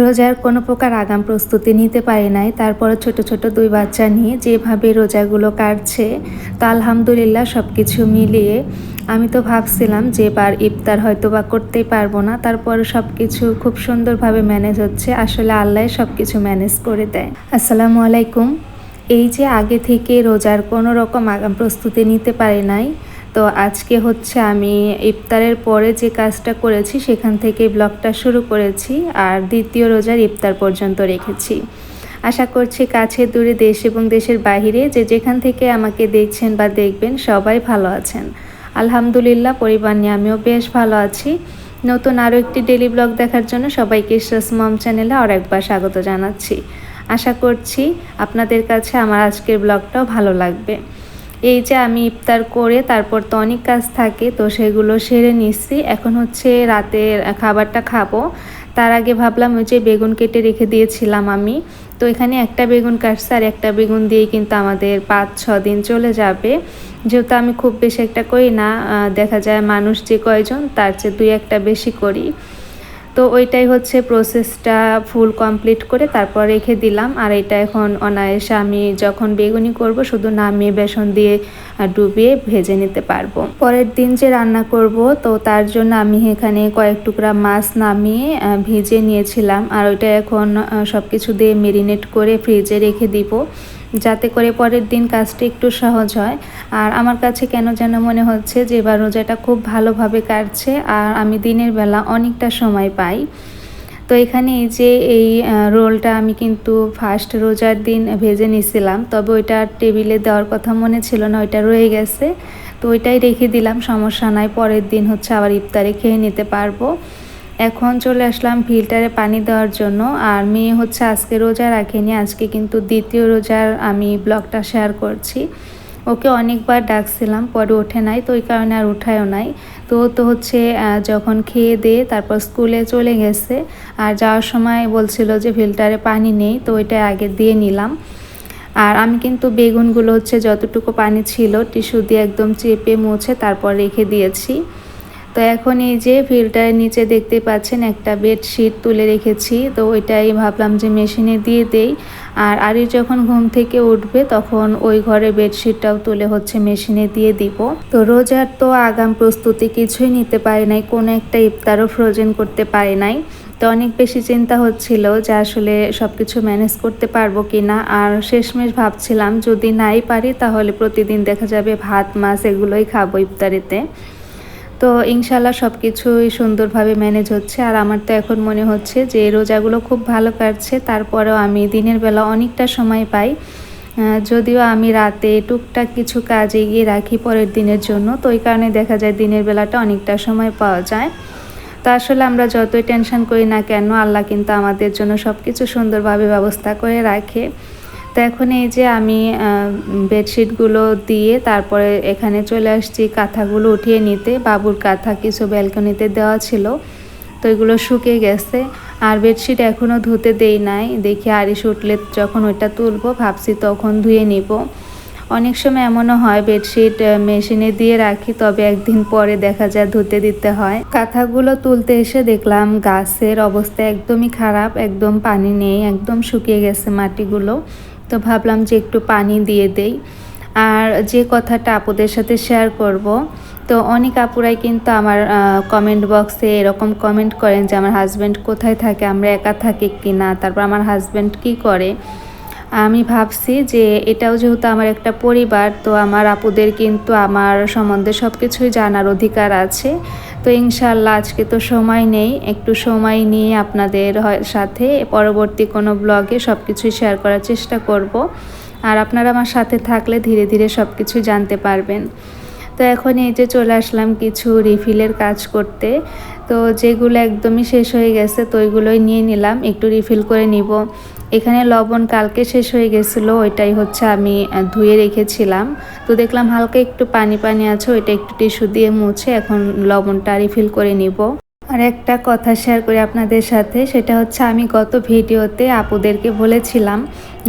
রোজার কোনো প্রকার আগাম প্রস্তুতি নিতে পারি নাই। তারপরে ছোট ছোট দুই বাচ্চা নিয়ে যেভাবে রোজাগুলো কাটছে, তো আলহামদুলিল্লাহ সব কিছু মিলিয়ে আমি তো ভাবছিলাম যে এবার ইফতার হয়তো বা করতেই পারব না। তারপরে সব কিছু খুব সুন্দরভাবে ম্যানেজ হচ্ছে। আসলে আল্লাহ সব কিছু ম্যানেজ করে দেয়। আসসালামু আলাইকুম। এই যে আগে থেকে রোজার কোনো রকম আগাম প্রস্তুতি নিতে পারি নাই তো আজকে হচ্ছে আমি ইফতারের পরে যে কাজটা করেছি, সেখান থেকে ব্লগটা শুরু করেছি আর দ্বিতীয় রোজার ইফতার পর্যন্ত রেখেছি। আশা করছি কাছে দূরে দেশ এবং দেশের বাহিরে যে যেখান থেকে আমাকে দেখছেন বা দেখবেন সবাই ভালো আছেন। আলহামদুলিল্লাহ, পরিবার নিয়ে আমিও বেশ ভালো আছি। নতুন আরও একটি ডেলি ব্লগ দেখার জন্য সবাইকে মম চ্যানেলে আর একবার স্বাগত জানাচ্ছি। আশা করছি আপনাদের কাছে আমার আজকের ব্লগটাও ভালো লাগবে। এই যে আমি ইফতার করে তারপর তো অনেক কাজ থাকে, তো সেগুলো সেরে নিচ্ছি। এখন হচ্ছে রাতের খাবারটা খাব। তার আগে ভাবলাম ওই যে বেগুন কেটে রেখে দিয়েছিলাম আমি। তো এখানে একটা বেগুন কাটছে আর একটা বেগুন দিয়ে কিন্তু আমাদের পাঁচ, ছ দিন চলে যাবে। যেহেতু আমি খুব বেশি একটা করি না দেখা যায় মানুষ যে কয়জন তার চেয়ে দুই একটা বেশি করি। তো ওইটাই হচ্ছে প্রসেসটা ফুল কমপ্লিট করে তারপর রেখে দিলাম। আর এটা এখন অনায়াসে আমি যখন বেগুনি করব, শুধু নামিয়ে বেসন দিয়ে ডুবিয়ে ভেজে নিতে পারব। পরের দিন যে রান্না করব, তো তার জন্য আমি এখানে কয়েক টুকরা মাছ নামিয়ে ভেজে নিয়েছিলাম। আর ওইটা এখন সব কিছু দিয়ে মেরিনেট করে ফ্রিজে রেখে দিব। যাতে করে পরের দিন কাজটা একটু সহজ হয়। আর আমার কাছে কেন যেন মনে হচ্ছে যে, এবার রোজাটা খুব ভালোভাবে কাটছে আর আমি দিনের বেলা অনেকটা সময় পাই। তো এখানে এই যে, এই রোলটা আমি কিন্তু ফার্স্ট রোজার দিন ভেজে নিছিলাম। তবে ওইটা টেবিলে দেওয়ার কথা মনে ছিল না, ওইটা রয়ে গেছে। তো ওইটাই রেখে দিলাম, সমস্যা নাই, পরের দিন হচ্ছে আবার ইফতারে খেয়ে নিতে পারব। এখন চলে আসলাম ফিল্টারে পানি দেওয়ার জন্য। আর মেয়ে হচ্ছে আজকে রোজা রাখেনি, আজকে কিন্তু দ্বিতীয় রোজার আমি ব্লগটা শেয়ার করছি। ওকে অনেকবার ডাকছিলাম, পরে ওঠে নাই, তো ওই কারণে আর উঠায়ও নাই। তো তো হচ্ছে যখন খেয়ে দিয়ে তারপর স্কুলে চলে গেছে। আর যাওয়ার সময় বলছিল যে ফিল্টারে পানি নেই, তো ওইটা আগে দিয়ে নিলাম। আর আমি কিন্তু বেগুনগুলো হচ্ছে যতটুকু পানি ছিল টিস্যু দিয়ে একদম চেপে মুছে তারপর রেখে দিয়েছি। তো এখন এই যে ফিল্টারের নিচে দেখতে পাচ্ছেন একটা বেডশিট তুলে রেখেছি। তো ওইটাই ভাবলাম যে মেশিনে দিয়ে দেই। আর আরি যখন ঘুম থেকে উঠবে, তখন ওই ঘরে বেডশিটটাও তুলে হচ্ছে মেশিনে দিয়ে দিব। তো রোজার তো আগাম প্রস্তুতি কিছুই নিতে পারি নাই, কোনো একটা ইফতারও ফ্রোজেন করতে পারি নাই। তো অনেক বেশি চিন্তা হচ্ছিল যে আসলে সব কিছু ম্যানেজ করতে পারব কি না আর শেষমেশ ভাবছিলাম, যদি নাই পারি, তাহলে প্রতিদিন দেখা যাবে ভাত, মাছ, এগুলোই খাব ইফতারিতে। তো ইনশাল্লাহ সব কিছুই সুন্দরভাবে ম্যানেজ হচ্ছে। আর আমার তো এখন মনে হচ্ছে যে রোজাগুলো খুব ভালো কাটছে, তারপরেও আমি দিনের বেলা অনেকটা সময় পাই। যদিও আমি রাতে টুকটাক কিছু কাজ এগিয়ে রাখি পরের দিনের জন্য, তো ওই কারণে দেখা যায় দিনের বেলাটা অনেকটা সময় পাওয়া যায়। তো আসলে আমরা যতই টেনশন করি না কেন, আল্লাহ কিন্তু আমাদের জন্য সব কিছু সুন্দরভাবে ব্যবস্থা করে রাখে। তো এখন এই যে আমি বেডশিটগুলো দিয়ে তারপরে এখানে চলে আসছি কাঁথাগুলো উঠিয়ে নিতে। বাবুর কাঁথা কিছু ব্যালকনিতে দেওয়া ছিল, তো এগুলো শুকিয়ে গেছে। আর বেডশিট এখনও ধুতে দেই নাই। দেখি আরিস উঠলে যখন ওইটা তুলবো, ভাবছি তখন ধুয়ে নিব। অনেক সময় এমনও হয় বেডশিট মেশিনে দিয়ে রাখি, তবে একদিন পরে দেখা যায় ধুতে দিতে হয়। কাঁথাগুলো তুলতে এসে দেখলাম গাছের অবস্থা একদমই খারাপ, একদম পানি নেই, একদম শুকিয়ে গেছে মাটিগুলো। তো ভাবলাম যে একটু পানি দিয়ে দেই। আর যে কথাটা আপুদের সাথে শেয়ার করব, তো অনেক আপুরাই কিন্তু আমার কমেন্ট বক্সে এরকম কমেন্ট করেন যে, আমার হাজব্যান্ড কোথায় থাকে? আমরা একা থাকি কি না তারপর আমার হাজব্যান্ড কি করে? আমি ভাবছি যে এটাও যেহেতু আমার একটা পরিবার, তো আমার আপুদের কিন্তু আমার সম্বন্ধে সব কিছুই জানার অধিকার আছে। তো ইনশাল্লাহ আজকে তো সময় নেই, একটু সময় নিয়ে আপনাদের সাথে পরবর্তী কোনো ব্লগে সব কিছুই শেয়ার করার চেষ্টা করব। আর আপনারা আমার সাথে থাকলে ধীরে ধীরে সব কিছু জানতে পারবেন। তো এখন এই যে চলে আসলাম কিছু রিফিলের কাজ করতে। তো যেগুলো একদমই শেষ হয়ে গেছে, তো ওইগুলোই নিয়ে নিলাম, একটু রিফিল করে নিব। এখানে লবণ কালকে শেষ হয়ে গেছিল, ওইটাই হচ্ছে আমি ধুয়ে রেখেছিলাম। তো দেখলাম হালকা একটু পানি পানি আছে, ওইটা একটু টিস্যু দিয়ে মুছে এখন লবণটা রিফিল করে নিব। আর একটা কথা শেয়ার করি আপনাদের সাথে, সেটা হচ্ছে আমি গত ভিডিওতে আপুদেরকে বলেছিলাম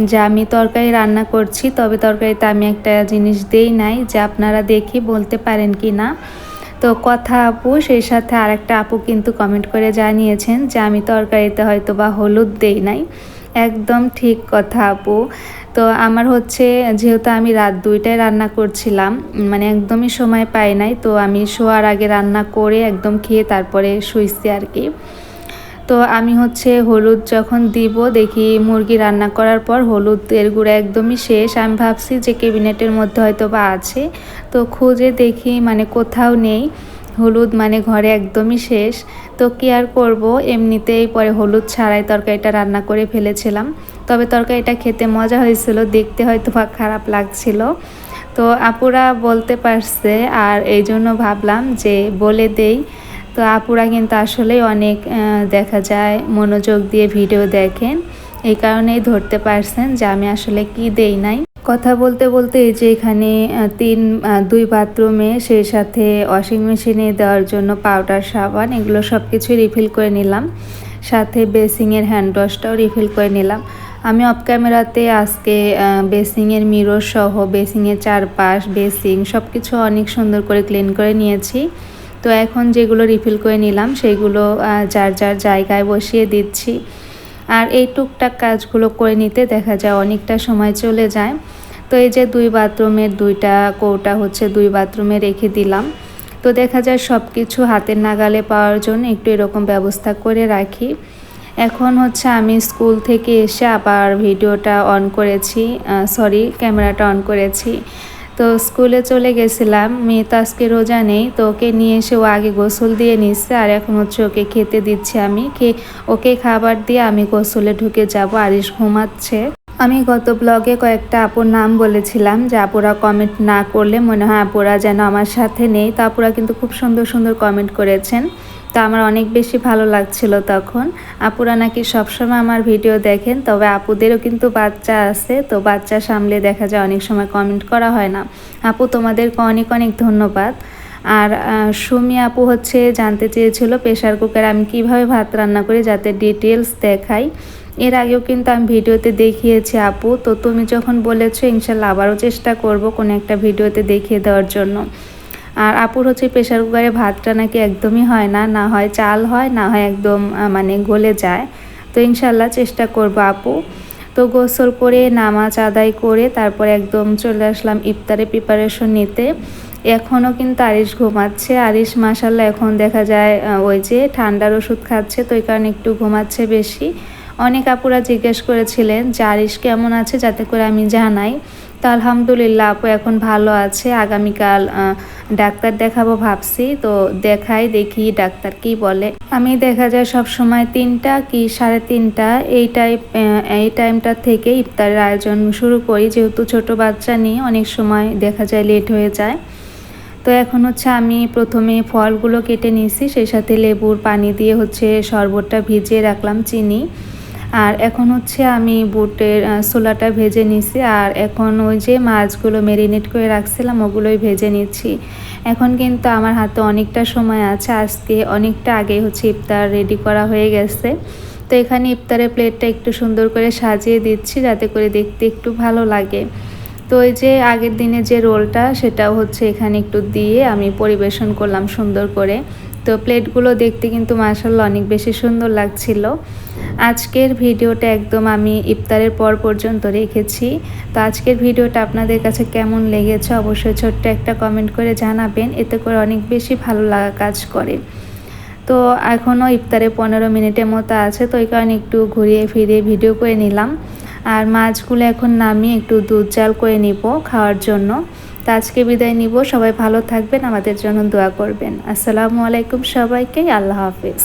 যে আমি তরকারি রান্না করছি, তবে তরকারিতে আমি একটা জিনিস দেই নাই, যে আপনারা দেখি বলতে পারেন কি না তো কথা আপু, সেই সাথে আরেকটা আপু কিন্তু কমেন্ট করে জানিয়েছেন যে আমি তরকারিতে হয়তো বা হলুদ দেই নাই। একদম ঠিক কথা আপু। তো আমার হচ্ছে, যেহেতু আমি রাত দুইটায় রান্না করছিলাম মানে একদমই সময় পাই নাই, তো আমি শোয়ার আগে রান্না করে একদম খেয়ে তারপরে শুইছি আর কি। তো আমি হচ্ছে হলুদ যখন দিব, দেখি মুরগি রান্না করার পর হলুদের গুঁড়া একদমই শেষ। আমি ভাবছি যে ক্যাবিনেটের মধ্যে হয়তো বা আছে, তো খুঁজে দেখি মানে কোথাও নেই। হলুদ মানে ঘরে একদমই শেষ। তো কি আর করব? এমনিতেই পরে হলুদ ছাড়াই তরকারিটা রান্না করে ফেলেছিলাম। তবে তরকারিটা খেতে মজা হয়েছিল, দেখতে হয়তো বা খারাপ লাগছিল। তো আপুরা বলতে পারছে, আর এই জন্য ভাবলাম যে বলে দেই। তো আপুরা কিন্তু আসলেই অনেক দেখা যায়, মনোযোগ দিয়ে ভিডিও দেখেন। এই কারণেই ধরতে পারছেন যে আমি আসলে কি দেই নাই। কথা বলতে বলতে এই যে এখানে তিন দুই বাথরুমে সেই সাথে ওয়াশিং মেশিনে দেওয়ার জন্য পাউডার সাবান এগুলো সব কিছুই রিফিল করে নিলাম। সাথে বেসিংয়ের হ্যান্ড ওয়াশটাও রিফিল করে নিলাম। আমি অফ ক্যামেরাতে আজকে বেসিংয়ের মিরর সহ বেসিংয়ের চারপাশ বেসিং সব কিছু অনেক সুন্দর করে ক্লিন করে নিয়েছি। তো এখন যেগুলো রিফিল করে নিলাম সেইগুলো যার যার জায়গায় বসিয়ে দিচ্ছি। আর এই টুকটাক কাজগুলো করে নিতে দেখা যায় অনেকটা সময় চলে যায়। তো এই যে দুই বাথরুমের দুইটা কৌটা হচ্ছে দুই বাথরুমে রেখে দিলাম। তো দেখা যায় সব কিছু হাতের নাগালে পাওয়ার জন্য একটু এরকম ব্যবস্থা করে রাখি। এখন হচ্ছে আমি স্কুল থেকে এসে আবার ভিডিওটা অন করেছি সরি ক্যামেরাটা অন করেছি। তো স্কুলে চলে গেছিলাম, মেয়ে তো আজকে রোজা নেই, তো ওকে নিয়ে এসে ও আগে গোসল দিয়ে নিচ্ছে, আর এখন হচ্ছে ওকে খেতে দিচ্ছে আমি। খেয়ে, ওকে খাবার দিয়ে আমি গোসলে ঢুকে যাব, আরিশ ঘুমাচ্ছে। আমি গত ব্লগে কয়েকটা আপুর নাম বলেছিলাম, যে আপুরা কমেন্ট না করলে মনে হয় আপুরা যেন আমার সাথে নেই। তো আপুরা কিন্তু খুব সুন্দর সুন্দর কমেন্ট করেছেন। তো আমার অনেক বেশি ভালো লাগছিল তখন। আপুরা নাকি সবসময় আমার ভিডিও দেখেন, তবে আপুদেরও কিন্তু বাচ্চা আছে, তো বাচ্চা সামলে দেখা যায় অনেক সময় কমেন্ট করা হয় না। আপু, তোমাদেরকে অনেক অনেক ধন্যবাদ। আর সুমি আপু হচ্ছে জানতে চেয়েছিল প্রেশার কুকার আমি কীভাবে ভাত রান্না করি যাতে ডিটেলস দেখাই। এর আগেও কিন্তু আমি ভিডিওতে দেখিয়েছি আপু। তো তুমি যখন বলেছ, ইনশাল্লাহ আবারও চেষ্টা করব কোনো একটা ভিডিওতে দেখিয়ে দেওয়ার জন্য। আর আপুর হচ্ছে প্রেশার কুকারে ভাতটা নাকি একদমই হয় না না হয় চাল হয়, না হয় একদম মানে গলে যায়। তো ইনশাল্লাহ চেষ্টা করব আপু। তো গোসল করে, নামাজ আদায় করে, তারপর একদম চলে আসলাম ইফতারে প্রিপারেশন নিতে। এখনও কিন্তু আরিশ ঘুমাচ্ছে। আরিশ মাসাল্লাহ এখন দেখা যায় ওই যে ঠান্ডার ওষুধ খাচ্ছে, তো এই কারণে একটু ঘুমাচ্ছে বেশি। অনেক আপুরা জিজ্ঞেস করেছিলেন যে, আরিশ কেমন আছে? যাতে করে আমি জানাই। তো আলহামদুলিল্লাহ, আপু এখন ভালো আছে। আগামীকাল ডাক্তার দেখাবো ভাবছি। তো দেখাই, দেখি ডাক্তার কি বলে। আমি দেখা যায় সব সময় তিনটা কি সাড়ে তিনটা এই টাইপ এই টাইমটা থেকে ইফতারের আয়োজন শুরু করি। যেহেতু ছোট বাচ্চা নিয়ে অনেক সময় দেখা যায় লেট হয়ে যায়। তো এখন হচ্ছে আমি প্রথমে ফলগুলো কেটে নিয়েছি। সেই সাথে লেবুর পানি দিয়ে হচ্ছে শরবতটা ভিজিয়ে রাখলাম, চিনি। আর এখন হচ্ছে আমি বুটের সোলাটা ভেজে নিছি আর এখন ওই যে মাছগুলো মেরিনেট করে রাখছিলাম ওগুলোই ভেজে নিচ্ছি। এখন কিন্তু আমার হাতে অনেকটা সময় আছে, আজকে অনেকটা আগে হচ্ছে ইফতার রেডি করা হয়ে গেছে। তো এখানে ইফতারের প্লেটটা একটু সুন্দর করে সাজিয়ে দিচ্ছি যাতে করে দেখতে একটু ভালো লাগে। তো ওই যে আগের দিনে যে রোলটা সেটাও হচ্ছে এখানে একটু দিয়ে আমি পরিবেশন করলাম সুন্দর করে। তো প্লেটগুলো দেখতে কিন্তু মার্শাল্লাহ অনেক বেশি সুন্দর লাগছিল। আজকের ভিডিওটা একদম আমি ইফতারের পর পর্যন্ত রেখেছি। তো আজকের ভিডিওটা আপনাদের কাছে কেমন লেগেছে অবশ্যই ছোট্ট একটা কমেন্ট করে জানাবেন, এতে করে অনেক বেশি ভালো লাগা কাজ করে। তো এখনও ইফতারে পনেরো মিনিটের মতো আছে, তো ওই কারণে একটু ঘুরিয়ে ফিরিয়ে ভিডিও করে নিলাম। আর মাছগুলো এখন নামিয়ে একটু দুধ জাল করে নিব খাওয়ার জন্য। তো আজকে বিদায় নিব। সবাই ভালো থাকবেন, আমাদের জন্য দোয়া করবেন। আসসালামু আলাইকুম সবাইকে, আল্লাহ হাফিজ।